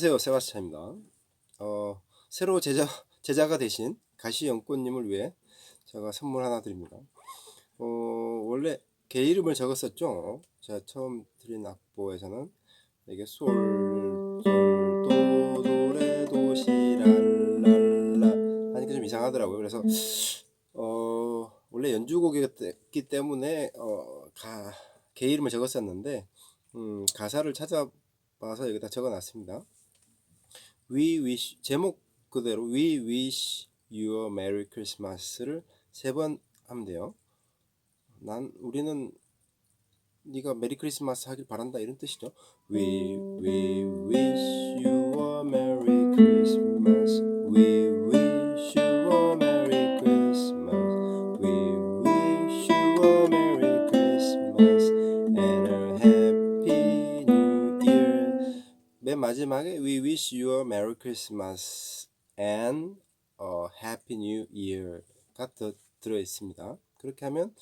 안녕하세요, 세바스찬입니다. 어, 새로 제자 제자가 되신 가시 연꽃님을 위해 제가 선물 하나 드립니다. 어, 원래 개 이름을 적었었죠. 제가 처음 드린 악보에서는 이게 솔, 솔, 도, 도 레, 도 시, 랄 랄 라 하니까 좀 이상하더라고요. 그래서 어, 원래 연주곡이었기 때문에 어, 가, 개 이름을 적었었는데 음, 가사를 찾아봐서 여기다 적어놨습니다. We wish 제목 그대로 We wish you a Merry Christmas를 세 번 하면 돼요. 난 우리는 네가 메리 크리스마스 하길 바란다 이런 뜻이죠. We we wish you a Merry Christmas. We wish you a Merry Christmas. We wish you a Merry Christmas and a Happy New Year. 맨 마지막에 We wish you a Merry Christmas and a Happy New Year가 더 들어 있습니다. 그렇게 하면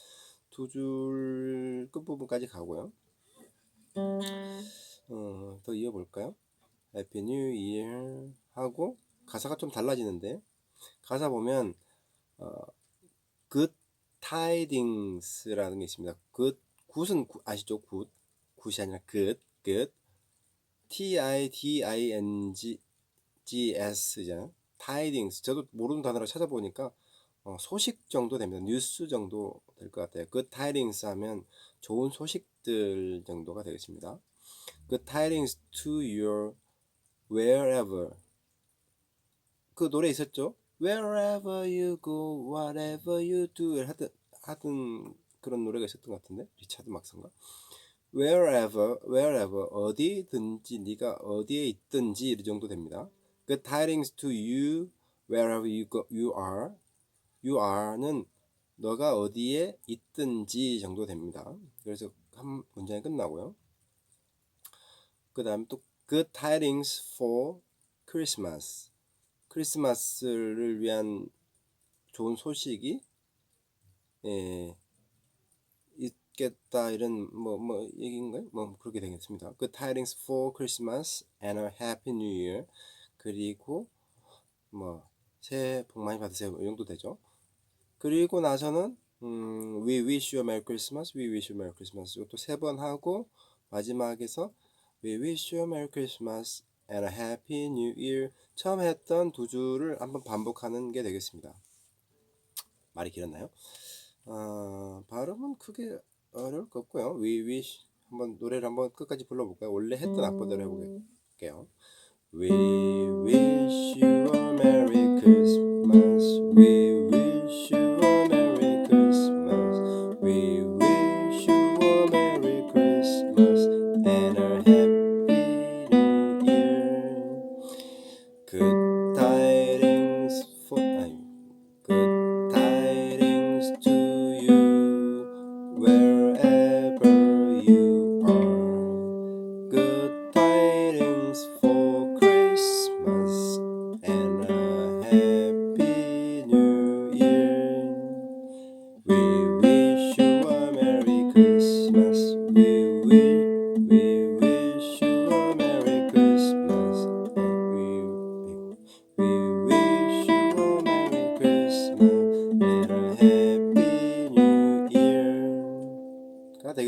두 줄 끝부분까지 가고요. 어, 더 이어볼까요? Happy New Year 하고 가사가 좀 달라지는데 가사 보면 어, Good Tidings라는 게 있습니다. Good, 굿은 구- 아시죠? 굿, 굿이 아니라 good, good. T I D I N G G S잖아요. tidings. 저도 모르는 단어로 찾아보니까 어, 소식 정도 됩니다. 뉴스 정도 될 것 같아요. good tidings 하면 좋은 소식들 정도가 되겠습니다. good tidings to your wherever. 그 노래 있었죠? Wherever you go, whatever you do 하던, 하던 그런 노래가 있었던 것 같은데 리차드 막슨가? wherever, wherever 어디든지 네가 어디에 있든지 이 정도 됩니다. Good tidings to you wherever you go, you are. You are는 너가 어디에 있든지 정도 됩니다. 그래서 한 문장이 끝나고요. 그 다음 또 Good tidings for Christmas. 크리스마스를 위한 좋은 소식이 예, 있겠다 이런 뭐뭐 얘기인가요? 뭐 그렇게 되겠습니다. Good tidings for Christmas and a Happy New Year. 그리고 뭐 새해 복 많이 받으세요. 이 정도 되죠. 그리고 나서는 음, We wish you a Merry Christmas, We wish you a Merry Christmas 이것도 세 번 하고 마지막에서 We wish you a Merry Christmas and a Happy New Year 처음 했던 두 줄을 한번 반복하는 게 되겠습니다. 말이 길었나요? 어, 발음은 크게 어려울 것 없고요. We wish 한번 노래를 한번 끝까지 불러볼까요? 원래 했던 악보대로 해볼게요. We wish you a Merry Christmas.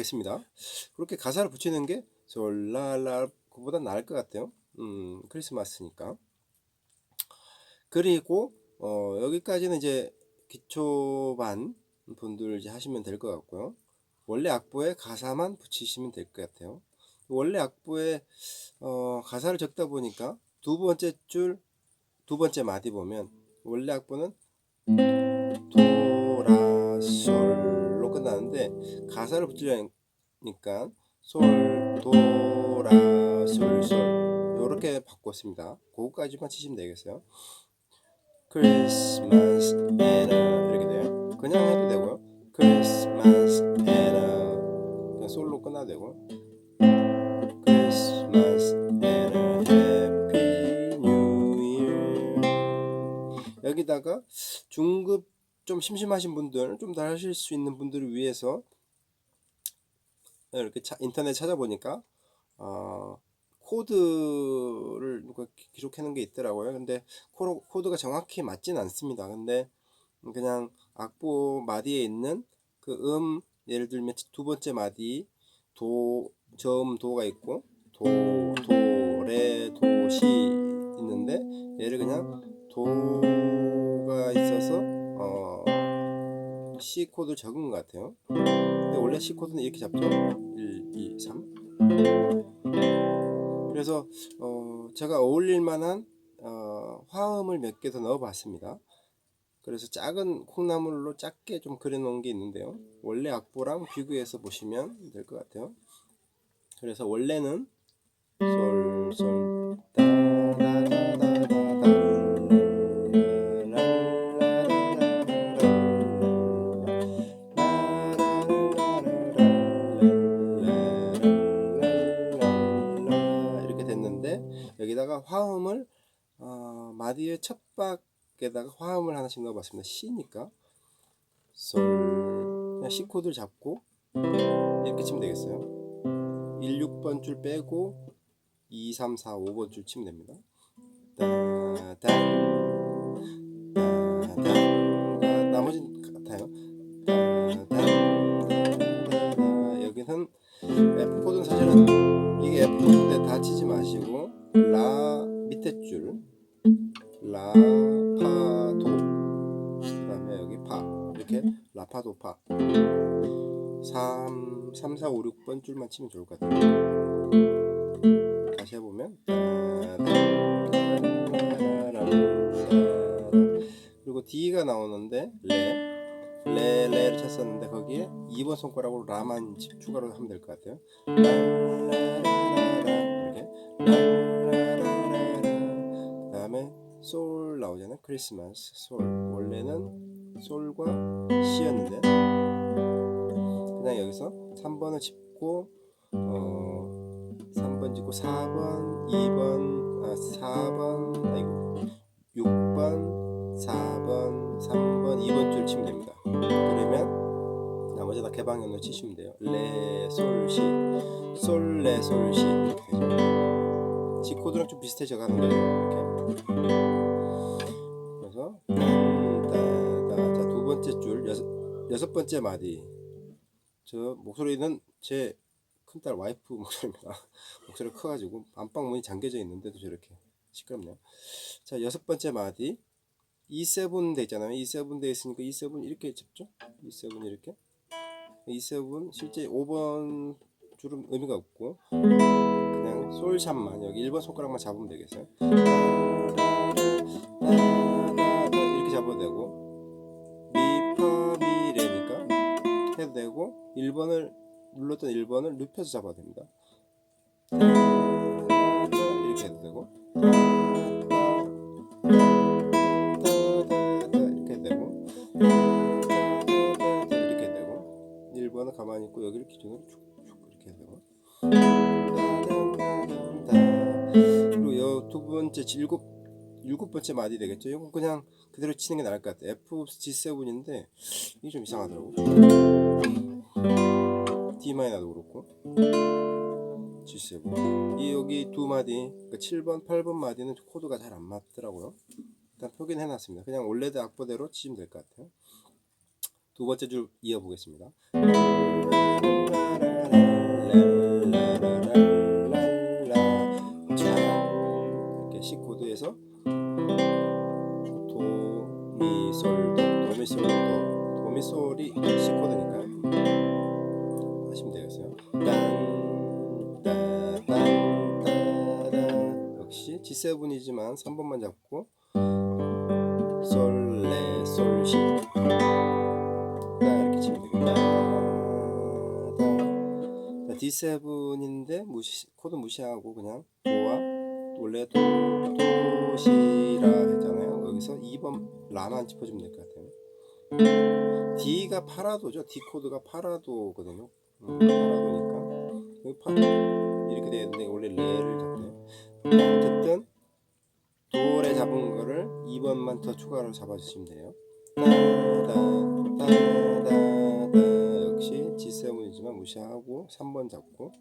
되겠습니다. 그렇게 가사를 붙이는 게 솔라라 그보다 나을 것 같아요. 음, 크리스마스니까. 그리고 어, 여기까지는 이제 기초반 분들 이제 하시면 될 것 같고요. 원래 악보에 가사만 붙이시면 될 것 같아요. 원래 악보에 어, 가사를 적다 보니까 두 번째 줄, 두 번째 마디 보면 원래 악보는 도라 솔 로 끝나는데 가사를 붙이려니까 솔 도 라 솔 솔 이렇게 바꿨습니다. 그거까지만 치시면 되겠어요. And a 이렇게 돼요. 그냥 해도 되고요. And a 그냥 솔로 끝나도 되고 Christmas 좀 심심하신 분들, 좀 더 하실 수 있는 분들을 위해서 이렇게 차- 인터넷 찾아보니까 어, 코드를 누가 기- 기록해 놓은 게 있더라고요. 근데 코로, 코드가 정확히 맞진 않습니다. 근데 그냥 악보 마디에 있는 그 음, 예를 들면 두 번째 마디 도, 저음 도가 있고 도, 도, 레, 도, 시 있는데 얘를 그냥 도 C 코드 적은 것 같아요. 근데 원래 C 코드는 이렇게 잡죠. 1, 2, 3. 그래서 어, 제가 어울릴 만한 어, 화음을 몇 개 더 넣어봤습니다. 그래서 작은 콩나물로 작게 좀 그려놓은 게 있는데요. 원래 악보랑 비교해서 보시면 될 것 같아요. 그래서 원래는 솔, 솔, 따다 화음을 어, 마디의 첫 박에다가 화음을 하나씩 넣어봤습니다. C니까 솔 C 코드를 잡고 이렇게 치면 되겠어요. 1, 6번 줄 빼고 2, 3, 4, 5번 줄 치면 됩니다. 따단 아, F 코드는 사실은 라파도 파. 3, 3, 4, 5, 6번 줄만 치면 좋을 것 같아요. 다시 해보면. 그리고 D가 나오는데, 레. 레, 레를 쳤었는데, 거기에 2번 손가락으로 라만 추가로 하면 될 것 같아요. 이렇게. 그 다음에 솔 나오잖아요. 크리스마스 솔 원래는 솔과 시였는데 그냥 여기서 3번을 짚고 어 3번 짚고 4번 2번 아 4번 아이고 6번 4번 3번 2번 줄 치면 됩니다. 그러면 나머지 다 개방형으로 치시면 돼요. 레솔시솔레솔시 이렇게 되죠. G 코드랑 좀 비슷해져 가는 거예요. 이렇게. 여섯 번째 마디 저 목소리는 제 큰딸 와이프 목소리입니다. 목소리가 커가지고 안방 문이 잠겨져 있는데도 저렇게 시끄럽네요. 자 여섯 번째 마디 E7 돼 있잖아요. E7 돼 있으니까 E7 이렇게 잡죠. E7 이렇게 E7 실제 5번 줄은 의미가 없고 그냥 솔샵만 여기 1번 손가락만 잡으면 되겠어요. 이렇게 잡아도 되고 해도 되고 1번을 눌렀던 1번을 눕혀서 잡아도 됩니다. 이렇게 해도 되고 이렇게 되고 이렇게 되고 1번은 가만히 있고 여기를 기준으로 쭉쭉 이렇게 해도 되고 그리고 요두 번째 일곱 일곱 번째 마디 되겠죠. 이건 그냥 그대로 치는 게 나을 것 같아요. F G7인데 이게 좀 이상하더라고. D 마이너도 그렇고 G7 이 여기 두 마디 그러니까 7번 8번 마디는 코드가 잘 안 맞더라고요. 일단 표기는 해놨습니다. 그냥 원래대 악보대로 치시면 될 것 같아요. 두 번째 줄 이어보겠습니다. 이렇게 C 코드에서 도미솔도 도미솔도 도미솔이 C 코드니까 하시면 되겠어요. 딴딴딴따다 역시 G7이지만 3번만 잡고 솔 레 솔시 이렇게 치면. 자, D7인데 무시 코드 무시하고 그냥 도와 원래 도 도시라 했잖아요. 여기서 2번 라만 짚어주면 될 것 같아요. D가 파라도죠. D 코드가 파라도거든요. 음, 파라도니까 파 이렇게 되어 있는데 원래 레를 잡네요. 어쨌든 도레 잡은 거를 2번만 더 추가로 잡아주시면 돼요. 따다 따다다 역시 G7이지만 무시하고 3번 잡고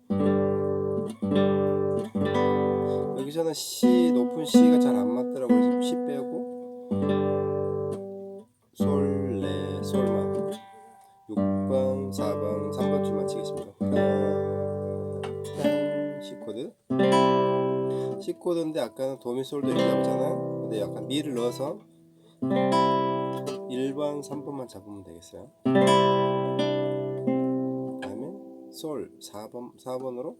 여기서는 C 높은 C가 잘 안 맞더라고요. 그래서 빼고 코드 C 코드인데 아까는 도미솔도 이렇게 잡잖아요. 근데 약간 미를 넣어서 1번, 3번만 잡으면 되겠어요. 그다음에 솔 4번 4번으로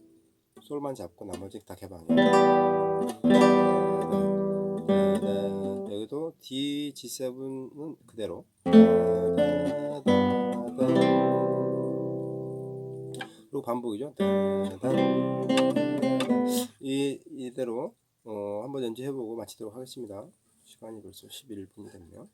솔만 잡고 나머지 다 개방이에요. 여기도 D G7은 그대로 그리고 반복이죠. 이 이대로 어, 한번 연주해보고 마치도록 하겠습니다. 시간이 벌써 11분이 됐네요.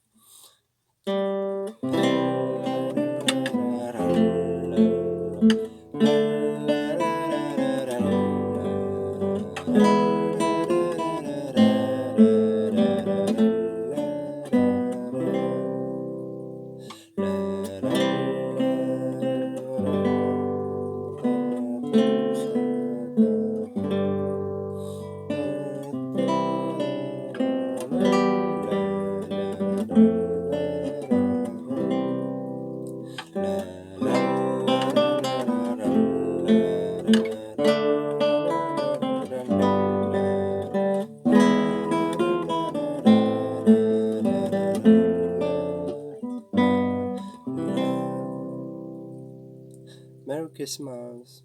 Christmas.